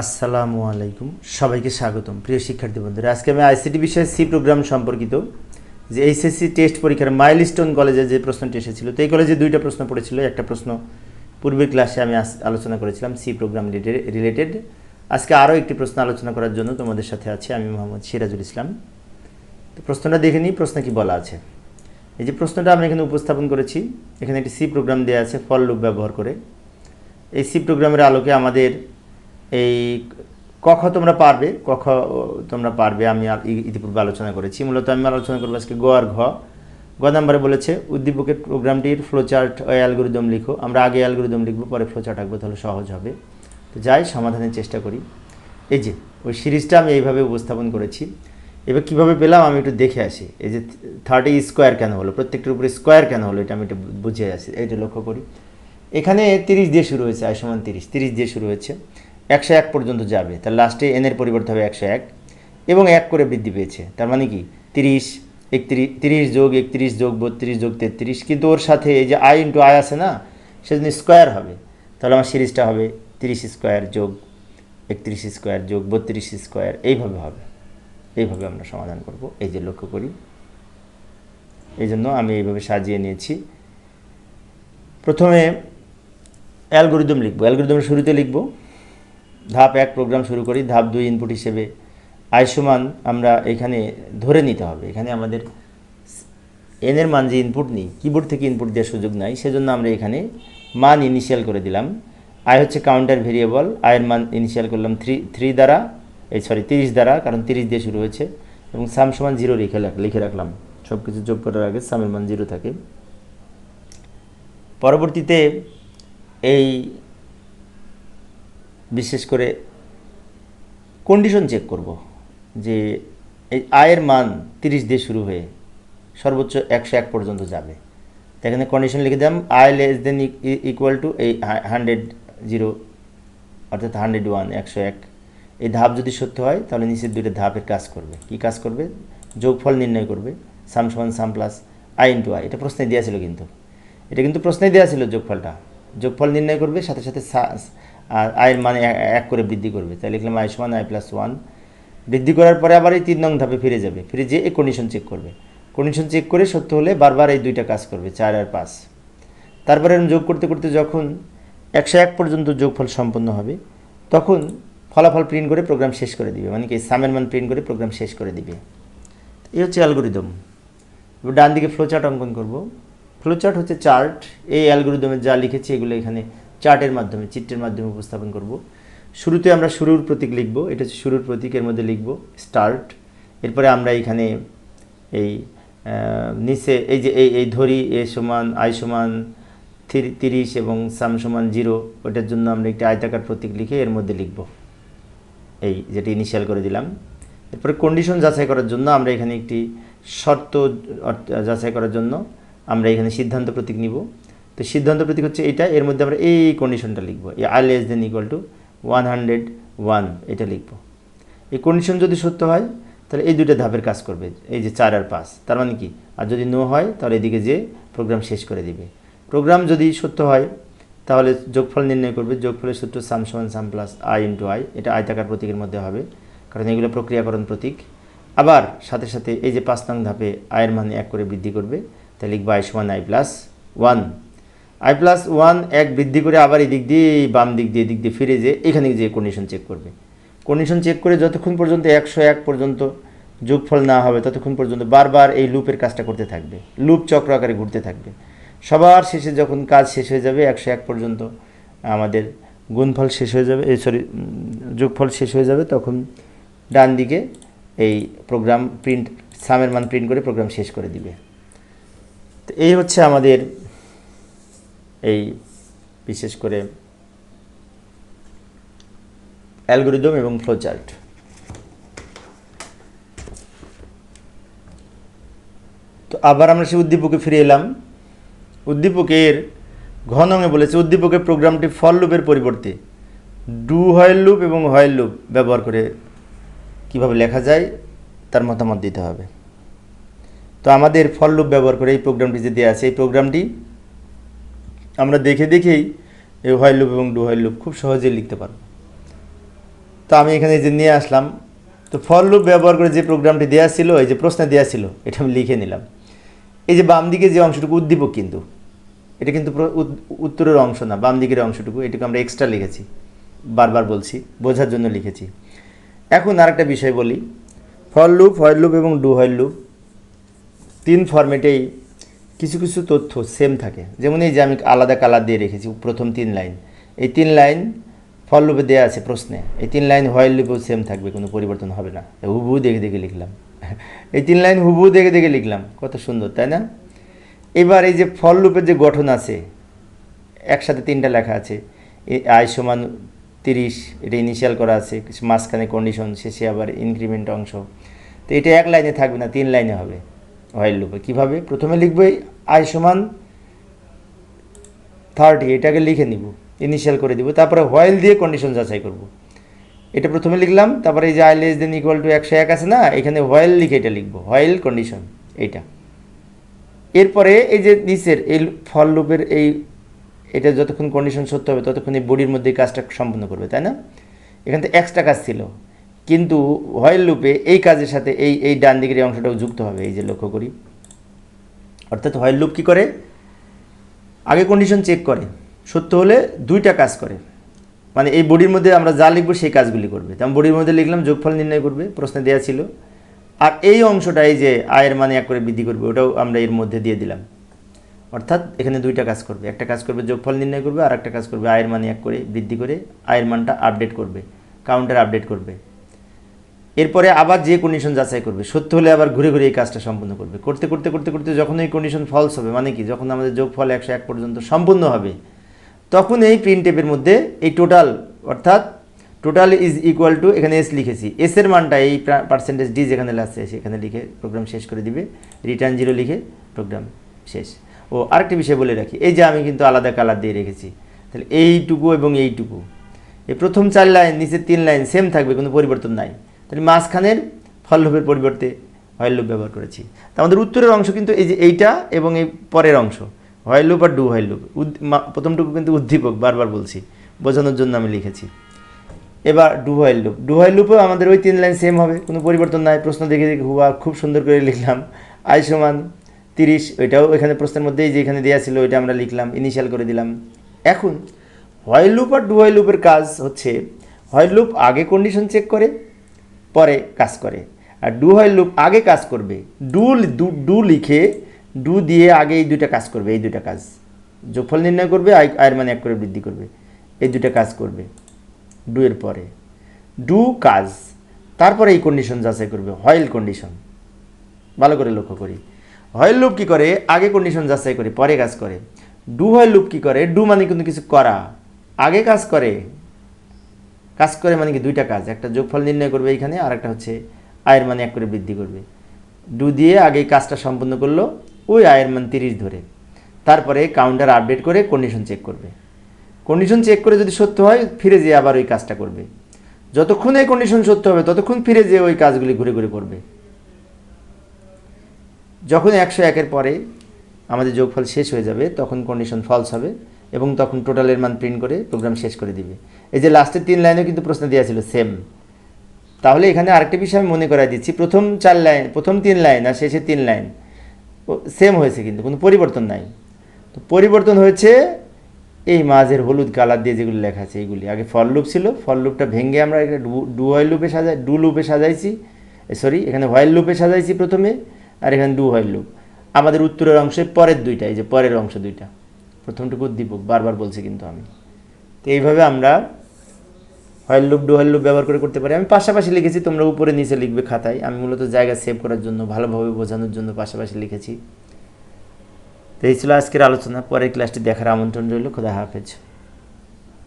আসসালামু আলাইকুম। সবাইকে স্বাগতম। প্রিয় শিক্ষার্থী বন্ধুরা, আজকে আমি আইসিটি বিষয়ে সি প্রোগ্রাম সম্পর্কিত যে এইচএসসি টেস্ট পরীক্ষার মাইলস্টোন কলেজে যে প্রশ্নটি এসেছিল, তো এই কলেজে দুইটা প্রশ্ন পড়েছিল। একটা প্রশ্ন পূর্বের ক্লাসে আমি আলোচনা করেছিলাম সি প্রোগ্রাম রিলেটেড। আজকে আরও একটি প্রশ্ন আলোচনা করার জন্য তোমাদের সাথে আছি আমি মোহাম্মদ সিরাজুল ইসলাম। তো প্রশ্নটা দেখে নিই, প্রশ্ন কি বলা আছে। এই যে প্রশ্নটা আমি এখানে উপস্থাপন করেছি, এখানে একটি সি প্রোগ্রাম দেওয়া আছে ফল লুপ ব্যবহার করে। এই সি প্রোগ্রামের আলোকে আমাদের এই কখ তোমরা পারবে কখ তোমরা পারবে, আমি ইতিপূর্বে আলোচনা করেছি। মূলত আমি আলোচনা করব আজকে গ আর ঘ। গ নাম্বারে বলেছে উদ্দীপকের প্রোগ্রামটির ফ্লোচার্ট অ্যালগোরিদম লিখো। আমরা আগে অ্যালগোরিদম লিখব, পরে ফ্লোচার্ট আঁকবো, তাহলে সহজ হবে। তো যাই, সমাধানের চেষ্টা করি। এই যে, ওই সিরিজটা আমি এইভাবে উপস্থাপন করেছি। এবার কীভাবে পেলাম আমি একটু দেখে আসি। এই যে থার্টি স্কোয়ার কেন হলো? প্রত্যেকটার উপরে স্কোয়ার কেন হলো? এটা আমি একটু বুঝে আসি এইটা লক্ষ্য করি। এখানে তিরিশ দিয়ে শুরু হয়েছে আয় সমান তিরিশ। তিরিশ দিয়ে শুরু হয়েছে। একশো এক পর্যন্ত যাবে। তার লাস্টে এনের পরিবর্তে হবে একশো এক। এবং এক করে বৃদ্ধি পেয়েছে। তার মানে কি? তিরিশ একত্রিশ তিরিশ যোগ একত্রিশ যোগ বত্রিশ যোগ তেত্রিশ। কিন্তু ওর সাথে এই যে আই ইন্টু আই আছে না সেজন্য স্কোয়ার হবে, তাহলে আমার সিরিজটা হবে তিরিশ স্কোয়ার যোগ একত্রিশ স্কোয়ার যোগ বত্রিশ স্কোয়ার এইভাবে হবে। এইভাবে আমরা সমাধান করব। এই যে লক্ষ্য করি। এই জন্য আমি এইভাবে সাজিয়ে নিয়েছি। প্রথমে অ্যালগোরিদম লিখব। অ্যালগোরিদমের শুরুতে লিখব। ধাপ এক প্রোগ্রাম শুরু করি, ধাপ দুই ইনপুট হিসেবে। আয়সমান আমরা এখানে ধরে নিতে হবে। এখানে আমাদের এনের মান যে ইনপুট নিই কিবোর্ড থেকে ইনপুট দেওয়ার সুযোগ নাই, সেজন্য আমরা এখানে মান ইনিশিয়াল করে দিলাম। আয় হচ্ছে কাউন্টার ভেরিয়েবল আয়ের মান ইনিশিয়াল করলাম থ্রি থ্রি দ্বারা, এই সরি তিরিশ দ্বারা, কারণ তিরিশ দিয়ে শুরু হয়েছে, এবং সাম সমান জিরো লিখে লিখে রাখলাম। সব কিছু যোগ করার আগে সামের মান জিরো থাকে। পরবর্তীতে এই বিশেষ করে কন্ডিশন চেক করব যে এই আয়ের মান তিরিশ দিয়ে শুরু হয়ে সর্বোচ্চ একশো এক পর্যন্ত যাবে। এখানে কন্ডিশন লিখে দিলাম i less than equal to এই হান্ড্রেড জিরো অর্থাৎ হান্ড্রেড ওয়ান একশো এক। এই ধাপ যদি সত্য হয়, তাহলে নিচের দুইটা ধাপের কাজ করবে। কি কাজ করবে? যোগফল নির্ণয় করবে সাম সমান sum plus i into i এটা প্রশ্নে দেওয়া ছিল কিন্তু। এটা কিন্তু প্রশ্নে দেওয়া ছিল যোগফলটা। যোগফল নির্ণয় করবে, সাথে সাথে আর আয়ের মানে এক করে বৃদ্ধি করবে। তাই লিখলাম আই সমান আই প্লাস ওয়ান বৃদ্ধি করার পরে আবার এই তিন নং ধাপে ফিরে যাবে। ফিরে যেয়ে এই কন্ডিশন চেক করবে। কন্ডিশন চেক করে সত্য হলে বারবার এই দুইটা কাজ করবে, চার আর পাঁচ। তারপরে যোগ করতে করতে যখন একশো এক পর্যন্ত যোগফল সম্পন্ন হবে, তখন ফলাফল প্রিন্ট করে প্রোগ্রাম শেষ করে দিবে। মানে কি সামের মান প্রিন্ট করে প্রোগ্রাম শেষ করে দিবে। এই হচ্ছে অ্যালগোরিদম এবার ডান দিকে ফ্লোচার্ট অঙ্কন করব। ফ্লোচার্ট হচ্ছে চার্ট এই অ্যালগোরিদমে যা লিখেছি এগুলো এখানে চার্টের মাধ্যমে, চিত্রের মাধ্যমে উপস্থাপন করব। শুরুতে আমরা শুরুর প্রতীক লিখব, এটা হচ্ছে শুরুর প্রতীকের মধ্যে লিখব, স্টার্ট। এরপরে আমরা এখানে এই নিচে, এই যে, এই এই ধরি, এ সমান, আই সমান তিরিশ এবং সাম সমান জিরো, ওটার জন্য আমরা একটি আয়তাকার প্রতীক লিখে এর মধ্যে লিখব। এই যেটি ইনিশিয়াল করে দিলাম। এরপরে কন্ডিশন যাচাই করার জন্য আমরা এখানে একটি শর্ত যাচাই করার জন্য আমরা এখানে সিদ্ধান্ত প্রতীক নিব। তো সিদ্ধান্ত প্রতীক হচ্ছে এটা, এর মধ্যে আমরা এই কন্ডিশনটা লিখব। এই i less than equal to one hundred one এটা লিখব। এই কন্ডিশন যদি সত্য হয়, তাহলে এই দুইটা ধাপের কাজ করবে, এই যে চার আর পাঁচ। তার মানে কি? আর যদি নো হয়, তাহলে এদিকে যে প্রোগ্রাম শেষ করে দিবে। প্রোগ্রাম যদি সত্য হয়, তাহলে যোগফল নির্ণয় করবে, যোগফলের সূত্র সাম সমান sum plus i into i এটা আয়তাকার প্রতীকের মধ্যে হবে, কারণ এগুলো প্রক্রিয়াকরণ প্রতীক। আবার সাথে সাথে এই যে পাঁচ নং ধাপে আয়ের মান এক করে বৃদ্ধি করবে, তাহলে লিখবে আই সমান i plus one i plus one এক বৃদ্ধি করে আবার এদিক দিয়ে, বাম দিক দিয়ে, এদিক দিয়ে ফিরে যেয়ে এখানে যে কন্ডিশন চেক করবে। কন্ডিশন চেক করে যতক্ষণ পর্যন্ত একশো এক পর্যন্ত যোগফল না হবে, ততক্ষণ পর্যন্ত বারবার এই লুপের কাজটা করতে থাকবে। লুপ চক্র আকারে ঘুরতে থাকবে। সবার শেষে যখন কাজ শেষ হয়ে যাবে, একশো এক পর্যন্ত আমাদের গুণফল শেষ হয়ে যাবে, এই সরি যোগফল শেষ হয়ে যাবে, তখন ডান দিকে এই প্রোগ্রাম প্রিন্ট সামের মান প্রিন্ট করে প্রোগ্রাম শেষ করে দিবে। তো এই হচ্ছে আমাদের এই বিশেষ করে অ্যালগোরিদম এবং ফ্লোচার্ট তো আবার আমরা সেই উদ্দীপকে ফিরে এলাম। উদ্দীপকের ঘনঙে বলেছে, উদ্দীপকের প্রোগ্রামটি ফল লুপের পরিবর্তে ডু হয়েল লুপ এবং হয়েল লুপ ব্যবহার করে কীভাবে লেখা যায়, তার মতামত দিতে হবে। তো আমাদের ফল লুপ ব্যবহার করে এই প্রোগ্রামটি যে দেওয়া আছে, এই প্রোগ্রামটি আমরা দেখে দেখেই এই হোয়াইল লুপ এবং ডু হোয়াইল লুপ খুব সহজেই লিখতে পারব। আমি এখানে যে নিয়ে আসলাম, তো ফর লুপ ব্যবহার করে যে প্রোগ্রামটি দেওয়া ছিল, এই যে প্রশ্নে দেওয়া ছিল, এটা আমি লিখে নিলাম। এই যে বাম দিকে যে অংশটুকু উদ্দীপক কিন্তু, এটা কিন্তু উত্তরের অংশ না বাম দিকের অংশটুকু, এটুকু আমরা এক্সট্রা লিখেছি, বারবার বলছি, বোঝার জন্য লিখেছি। এখন আরেকটা বিষয় বলি ফর লুপ ফয়েল লুপ এবং ডু হয়েল লুপ তিন ফরম্যাটেই কিছু কিছু তথ্য সেম থাকে। যেমন এই যে আমি আলাদা কালার দিয়ে রেখেছি, প্রথম তিন লাইন এই তিন লাইন ফল লুপে দেওয়া আছে প্রশ্নে। এই তিন লাইন হোয়াইল লুপেও সেম থাকবে, কোনো পরিবর্তন হবে না। হুবহু দেখে দেখে লিখলাম। এই তিন লাইন হুবহু দেখে দেখে লিখলাম। কত সুন্দর, তাই না? এবার এই যে ফল লুপের যে গঠন আছে, একসাথে তিনটা লেখা আছে। এ আই সমান তিরিশ, এটা ইনিশিয়াল করা আছে, মাঝখানে কন্ডিশন শেষে আবার ইনক্রিমেন্ট অংশ। তো এটা এক লাইনে থাকবে না, তিন লাইনে হবে। হোয়াইল লুপে কীভাবে? প্রথমে লিখব এই আই সমান থার্টি এটাকে লিখে নিব ইনিশিয়াল করে দিব, তারপরে হোয়াইল দিয়ে কন্ডিশন যাচাই করব। এটা প্রথমে লিখলাম, তারপরে এই যে i less than equal to একশো এক আছে না, এখানে হোয়াইল লিখে এটা লিখব হোয়াইল কন্ডিশন এইটা। এরপরে এই যে নিচের এই ফল লুপের এই, এটা যতক্ষণ কন্ডিশন সত্য হবে, ততক্ষণ এই বডির মধ্যে কাজটা সম্পন্ন করবে, তাই না? এখান থেকে এক্সট্রা কাজ ছিল। কিন্তু হোয়াইল লুপে এই কাজের সাথে এই এই ডান দিকের এই অংশটাও যুক্ত হবে, এই যে লক্ষ্য করি। অর্থাৎ হোয়াইল লুপ কী করে? আগে কন্ডিশন চেক করে। সত্য হলে দুইটা কাজ করে। মানে এই বডির মধ্যে আমরা যা লিখব সেই কাজগুলি করবে। তেমন বডির মধ্যে লিখলাম, যোগফল নির্ণয় করবে, প্রশ্নে দেওয়া ছিল। আর এই অংশটা এই যে আয়ের মানে এক করে বৃদ্ধি করবে, ওটাও আমরা এর মধ্যে দিয়ে দিলাম। অর্থাৎ এখানে দুইটা কাজ করবে। একটা কাজ করবে যোগফল নির্ণয় করবে আর একটা কাজ করবে আয়ের মানে এক করে বৃদ্ধি করে আয়ের মানটা আপডেট করবে কাউন্টার আপডেট করবে। এরপরে আবার যে কন্ডিশন যাচাই করবে, সত্য হলে আবার ঘুরে ঘুরে এই কাজটা সম্পূর্ণ করবে। করতে করতে করতে করতে যখন এই কন্ডিশন ফলস হবে মানে কি? যখন আমাদের যোগফল একশো এক পর্যন্ত সম্পূর্ণ হবে, তখন এই প্রিন্ট টেপের মধ্যে এই টোটাল অর্থাৎ টোটাল ইজ ইকুয়াল টু এখানে এস লিখেছি। এস এর মানটা এই পার্সেন্টেজ ডি যেখানে আছে সেখানে লিখে প্রোগ্রাম শেষ করে দিবে। রিটার্ন জিরো লিখে প্রোগ্রাম শেষ। ও আরেকটি বিষয় বলে রাখি, এই যে আমি কিন্তু আলাদা কালার দিয়ে রেখেছি, তাহলে এইটুকু এবং এইটুকু। এই প্রথম চার লাইন নিচের তিন লাইন সেম থাকবে, কোনো পরিবর্তন নাই। তাহলে মাঝখানের ফল লুপের পরিবর্তে হয়েল লুপ ব্যবহার করেছি। তা আমাদের উত্তরের অংশ কিন্তু এই যে এইটা এবং এই পরের অংশ হয়েল লুপ আর ডু হয়েল লুপ প্রথমটুকু কিন্তু উদ্দীপক বারবার বলছি, বোঝানোর জন্য আমি লিখেছি। এবার do while loop do while লুপও আমাদের ওই তিন লাইন সেম হবে, কোনো পরিবর্তন নাই, প্রশ্ন দেখে দেখে হুয়া, খুব সুন্দর করে লিখলাম আই সমান তিরিশ, ওইটাও এখানে প্রশ্নের মধ্যেই যে এখানে দেওয়া ছিল, ওইটা আমরা লিখলাম ইনিশিয়াল করে দিলাম। এখন হোয়াইল লুপ আর ডু হোয়াইল লুপের কাজ হচ্ছে হোয়াইল লুপ আগে কন্ডিশন চেক করে পরে কাজ করে। আর ডু হয় লুপ আগে কাজ করবে। ডু ডু- লিখে, ডু দিয়ে আগে এই দুইটা কাজ করবে, এই দুইটা কাজ। যোগফল নির্ণয় করবে, আয়- আয়ের মানে এক করে বৃদ্ধি করবে। এই দুইটা কাজ করবে, ডু এর পরে। ডু কাজ, তারপরে এই কন্ডিশন যাচাই করবে হয়েল কন্ডিশন ভালো করে লক্ষ্য করি। হয়েল লুপ কী করে? আগে কন্ডিশন যাচাই করে, পরে কাজ করে। ডু হয়েল লুপ কী করে? ডু মানে কিন্তু কিছু করা। আগে কাজ করে কাজ করে মানে কি দুইটা কাজ, একটা যোগফল নির্ণয় করবে এইখানে আর একটা হচ্ছে আয়ের মানে এক করে বৃদ্ধি করবে। ডু দিয়ে আগে কাজটা সম্পূর্ণ করল, ওই আয়ের মান তিরিশ ধরে। তারপরে কাউন্টার আপডেট করে কন্ডিশন চেক করবে। কন্ডিশন চেক করে যদি সত্য হয়, ফিরে যেয়ে আবার ওই কাজটা করবে। যতক্ষণ এই কন্ডিশন সত্য হবে, ততক্ষণ ফিরে যেয়ে ওই কাজগুলি ঘুরে ঘুরে করবে। যখন একশো একের পরে আমাদের যোগফল শেষ হয়ে যাবে, তখন কন্ডিশন ফলস হবে এবং তখন টোটালের মান প্রিন্ট করে প্রোগ্রাম শেষ করে দিবে। এই যে লাস্টের তিন লাইনেও কিন্তু প্রশ্ন দেওয়া ছিল সেম তাহলে এখানে আরেকটা বিষয় আমি মনে করাই দিচ্ছি, প্রথম চার লাইন প্রথম তিন লাইন আর শেষের তিন লাইন সেম হয়েছে কিন্তু, কোনো পরিবর্তন নাই। তো পরিবর্তন হয়েছে এই মাঝের হলুদ কালার দিয়ে যেগুলো লেখা আছে, এইগুলি। আগে ফল লুপ ছিল ফল লুপটা ভেঙে আমরা এখানে ডু ডু হোয়াইল লুপে সাজাই ডু লুপে সাজাইছি সরি এখানে হোয়াইল লুপে সাজাইছি প্রথমে, আর এখানে ডু হোয়াইল লুপ আমাদের উত্তরের অংশে পরের দুইটা, এই যে পরের অংশ দুইটা। প্রথমটুকু উদ্দীপক বারবার বলছি কিন্তু আমি। তো এইভাবে আমরা while loop do while loop ব্যবহার করে করতে পারি। আমি পাশাপাশি লিখেছি, তোমরা উপরে, নিচে লিখবে খাতায়। আমি মূলত জায়গা সেভ করার জন্য, ভালোভাবে বোঝানোর জন্য পাশাপাশি লিখেছি। তো এই ছিল আজকের আলোচনা। পরের ক্লাসটি দেখার আমন্ত্রণ রইল। খোদা হাফেজ।